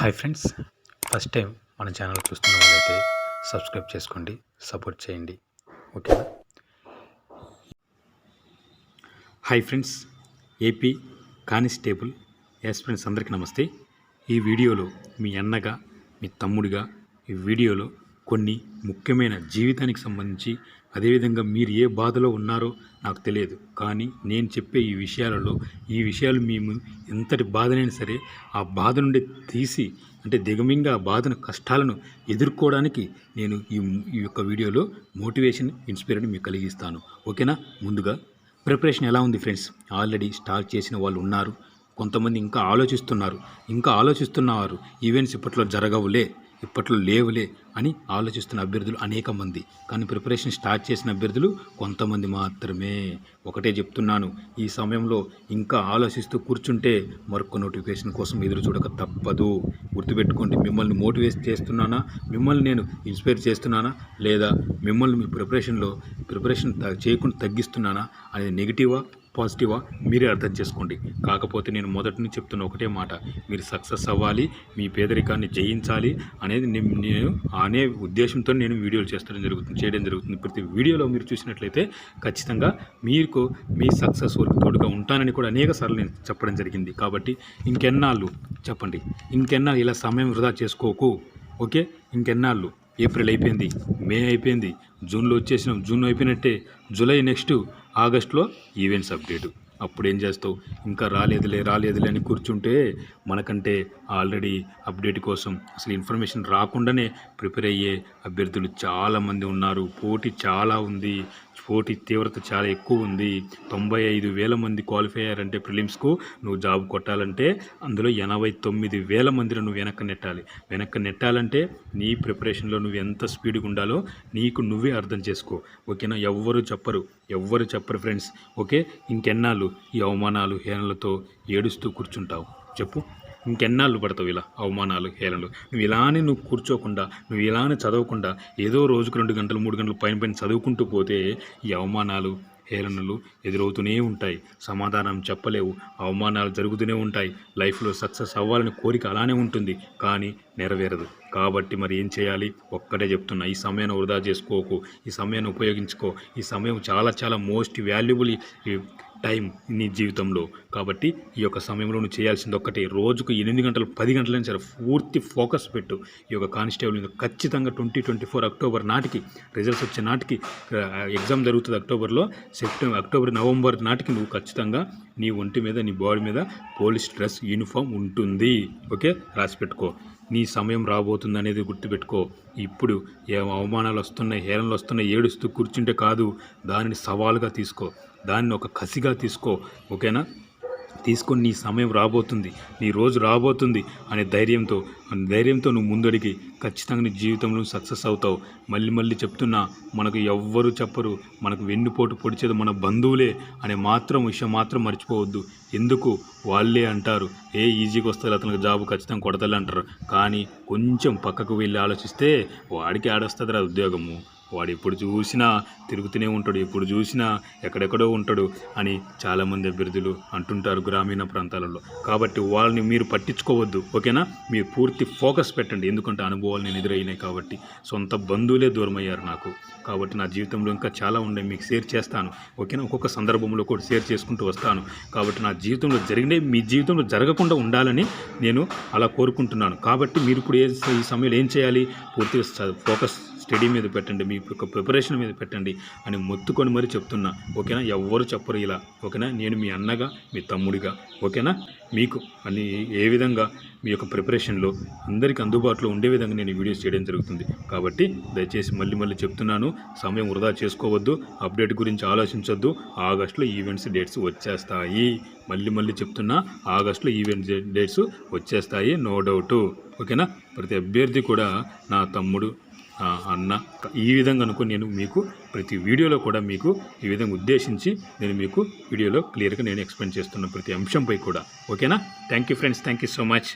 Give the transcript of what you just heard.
Hi friends. First time మన channel చూస్తున్న వాళ్ళైతే సబ్స్క్రైబ్ చేసుకోండి సపోర్ట్ చేయండి. ఓకేనా? Hi friends. ఏపీ కానిస్టేబుల్ ఎస్ ఫ్రెండ్స్ అందరికీ నమస్తే. ఈ వీడియోలో మీ అన్నగా మీ తమ్ముడిగా ఈ వీడియోలో కొన్ని ముఖ్యమైన జీవితానికి సంబంధించి అదేవిధంగా మీరు ఏ బాధలో ఉన్నారో నాకు తెలియదు. కానీ నేను చెప్పే ఈ విషయాలలో ఈ విషయాలు మేము ఎంతటి బాధనైనా సరే ఆ బాధ నుండి తీసి అంటే దిగమింగా ఆ బాధను కష్టాలను ఎదుర్కోవడానికి నేను ఈ ఈ యొక్క వీడియోలో మోటివేషన్ ఇన్స్పిరేషన్ మీకు కలిగిస్తాను. ఓకేనా? ముందుగా ప్రిపరేషన్ ఎలా ఉంది ఫ్రెండ్స్? ఆల్రెడీ స్టార్ట్ చేసిన వాళ్ళు ఉన్నారు. కొంతమంది ఇంకా ఆలోచిస్తున్నారు. ఇంకా ఆలోచిస్తున్నవారు ఈవెంట్స్ ఇప్పట్లో జరగవులే. ఇప్పట్లో లేవులే అని ఆలోచిస్తున్న అభ్యర్థులు అనేక మంది. కానీ ప్రిపరేషన్ స్టార్ట్ చేసిన అభ్యర్థులు కొంతమంది మాత్రమే. ఒకటే చెప్తున్నాను ఈ సమయంలో ఇంకా ఆలోచిస్తూ కూర్చుంటే మరొక నోటిఫికేషన్ కోసం ఎదురు చూడక తప్పదు. గుర్తుపెట్టుకోండి మిమ్మల్ని మోటివేట్ చేస్తున్నానా? మిమ్మల్ని నేను ఇన్స్పైర్ చేస్తున్నానా? లేదా మిమ్మల్ని మీ ప్రిపరేషన్లో ప్రిపరేషన్ చేయకుండా తగ్గిస్తున్నానా అనేది నెగిటివా? పాజిటివా? మీరే అర్థం చేసుకోండి. కాకపోతే నేను మొదటి నుంచి చెప్తున్న ఒకటే మాట. మీరు సక్సెస్ అవ్వాలి మీ పేదరికాన్ని జయించాలి అనేది నేను అనే ఉద్దేశంతో నేను వీడియోలు చేస్తడం జరుగుతుంది చేయడం జరుగుతుంది. ప్రతి వీడియోలో మీరు చూసినట్లయితే ఖచ్చితంగా మీకు మీ సక్సెస్ వరకు తోడుగా ఉంటానని కూడా అనేక సార్లు నేను చెప్పడం జరిగింది. కాబట్టి ఇంకెన్నాళ్ళు చెప్పండి. ఇంకెన్నాళ్ళు ఇలా సమయం వృధా చేసుకోకు. ఓకే? ఇంకెన్నాళ్ళు? ఏప్రిల్ అయిపోయింది మే అయిపోయింది జూన్లో వచ్చేసినాం జూన్ అయిపోయినట్టే జూలై నెక్స్ట్ ఆగస్ట్లో ఈవెంట్స్ అప్డేట్. అప్పుడు ఏం చేస్తావు? ఇంకా రాలేదులే రాలేదులే అని కూర్చుంటే మనకంటే ఆల్రెడీ అప్డేట్ కోసం అసలు ఇన్ఫర్మేషన్ రాకుండానే ప్రిపేర్ అయ్యే అభ్యర్థులు చాలామంది ఉన్నారు. పోటీ చాలా ఉంది. పోటీ తీవ్రత చాలా ఎక్కువ ఉంది. తొంభై ఐదు వేల మంది క్వాలిఫై అయ్యారంటే ప్రిలిమ్స్కు నువ్వు జాబ్ కొట్టాలంటే అందులో ఎనభై తొమ్మిది వేల మందిని నువ్వు వెనక్కి నెట్టాలి. వెనక్కి నెట్టాలంటే నీ ప్రిపరేషన్లో నువ్వు ఎంత స్పీడ్గా ఉండాలో నీకు నువ్వే అర్థం చేసుకో. ఓకేనా ఎవ్వరు చెప్పరు. ఎవ్వరు చెప్పరు ఫ్రెండ్స్ ఓకే? ఇంకెన్నాళ్ళు ఈ అవమానాలు హేనలతో ఏడుస్తూ కూర్చుంటావు? చెప్పు. ఇంకెన్నాళ్ళు పడతావు ఇలా అవమానాలు హేళనలు? నువ్వు ఇలానే నువ్వు కూర్చోకుండా నువ్వు ఇలానే చదవకుండా ఏదో రోజుకు రెండు గంటలు మూడు గంటలు పైన పైన చదువుకుంటూ పోతే ఈ అవమానాలు హేళనలు ఎదురవుతూనే ఉంటాయి. సమాధానం చెప్పలేవు. అవమానాలు జరుగుతూనే ఉంటాయి. లైఫ్లో సక్సెస్ అవ్వాలని కోరిక అలానే ఉంటుంది. కానీ నెరవేరదు. కాబట్టి మరి ఏం చేయాలి? ఒక్కటే చెప్తున్నా. ఈ సమయాన్ని వృధా చేసుకోకు. ఈ సమయాన్ని ఉపయోగించుకో. ఈ సమయం చాలా చాలా మోస్ట్ వాల్యుబుల్ టైం నీ జీవితంలో. కాబట్టి ఈ యొక్క సమయంలో నువ్వు చేయాల్సింది ఒక్కటే. రోజుకు ఎనిమిది గంటలు పది గంటలైనా సరే పూర్తి ఫోకస్ పెట్టు. ఈ యొక్క కానిస్టేబుల్ మీద ఖచ్చితంగా ట్వంటీ ట్వంటీ ఫోర్ అక్టోబర్ నాటికి రిజల్ట్స్ వచ్చే నాటికి ఎగ్జామ్ జరుగుతుంది అక్టోబర్లో. సెప్టెంబర్ అక్టోబర్ నవంబర్ నాటికి నువ్వు ఖచ్చితంగా నీ ఒంటి మీద నీ బాడీ మీద పోలీస్ డ్రెస్ యూనిఫామ్ ఉంటుంది. ఓకే? రాసి పెట్టుకో. నీ సమయం రాబోతుంది అనేది గుర్తుపెట్టుకో. ఇప్పుడు ఏ అవమానాలు వస్తున్నాయి హేళనలు వస్తున్నాయి ఏడుస్తూ కూర్చుంటే కాదు. దానిని సవాలుగా తీసుకో. దాన్ని ఒక కసిగా తీసుకో ఓకేనా? తీసుకొని నీ సమయం రాబోతుంది నీ రోజు రాబోతుంది అనే ధైర్యంతో అనే ధైర్యంతో నువ్వు ముందడిగి ఖచ్చితంగా నీ జీవితంలో సక్సెస్ అవుతావు. మళ్ళీ మళ్ళీ చెప్తున్నా మనకు ఎవ్వరు చెప్పరు మనకు వెన్నుపోటు పొడిచేది మన బంధువులే అనే మాత్రం విషయం మాత్రం మర్చిపోవద్దు. ఎందుకు? వాళ్ళే అంటారు ఏ ఈజీగా వస్తుంది అతనికి జాబ్ ఖచ్చితంగా కొడతలే అంటారు. కానీ కొంచెం పక్కకు వెళ్ళి ఆలోచిస్తే వాడికి ఆడొస్తుంది ఉద్యోగము. వాడు ఎప్పుడు చూసినా తిరుగుతూనే ఉంటాడు ఎప్పుడు చూసినా ఎక్కడెక్కడో ఉంటాడు అని చాలామంది అభ్యర్థులు అంటుంటారు గ్రామీణ ప్రాంతాలలో. కాబట్టి వాళ్ళని మీరు పట్టించుకోవద్దు ఓకేనా? మీరు పూర్తి ఫోకస్ పెట్టండి. ఎందుకంటే అనుభవాలు నేను ఎదురైనాయి కాబట్టి. సొంత బంధువులే దూరం అయ్యారు నాకు. కాబట్టి నా జీవితంలో ఇంకా చాలా ఉన్నాయి. మీకు షేర్ చేస్తాను ఓకేనా? ఒక్కొక్క సందర్భంలో కూడా షేర్ చేసుకుంటూ వస్తాను. కాబట్టి నా జీవితంలో జరిగినవి మీ జీవితంలో జరగకుండా ఉండాలని నేను అలా కోరుకుంటున్నాను. కాబట్టి మీరు ఇప్పుడు ఏ ఈ సమయంలో ఏం చేయాలి? పూర్తిగా స- ఫోకస్ స్టడీ మీద పెట్టండి మీ యొక్క ప్రిపరేషన్ మీద పెట్టండి అని మొత్తుకొని మరీ చెప్తున్నా. ఓకేనా? ఎవ్వరు చెప్పరు ఇలా. ఓకేనా? నేను మీ అన్నగా మీ తమ్ముడిగా. ఓకేనా? మీకు అని ఏ విధంగా మీ యొక్క ప్రిపరేషన్లో అందరికీ అందుబాటులో ఉండే విధంగా నేను వీడియోస్ చేయడం జరుగుతుంది. కాబట్టి దయచేసి మళ్ళీ మళ్ళీ చెప్తున్నాను సమయం వృధా చేసుకోవద్దు అప్డేట్ గురించి ఆలోచించొద్దు. ఆగస్టులో ఈవెంట్స్ డేట్స్ వచ్చేస్తాయి. మళ్ళీ మళ్ళీ చెప్తున్నా ఆగస్టులో ఈవెంట్స్ డేట్స్ వచ్చేస్తాయి నో డౌట్. ఓకేనా? ప్రతి అభ్యర్థి కూడా నా తమ్ముడు అన్న. ఈ విధంగా అనుకుని నేను మీకు ప్రతి వీడియోలో కూడా మీకు ఈ విధంగా ఉద్దేశించి నేను మీకు వీడియోలో క్లియర్గా నేను ఎక్స్ప్లెయిన్ చేస్తున్న ప్రతి అంశంపై కూడా. ఓకేనా? Thank you friends thank you so much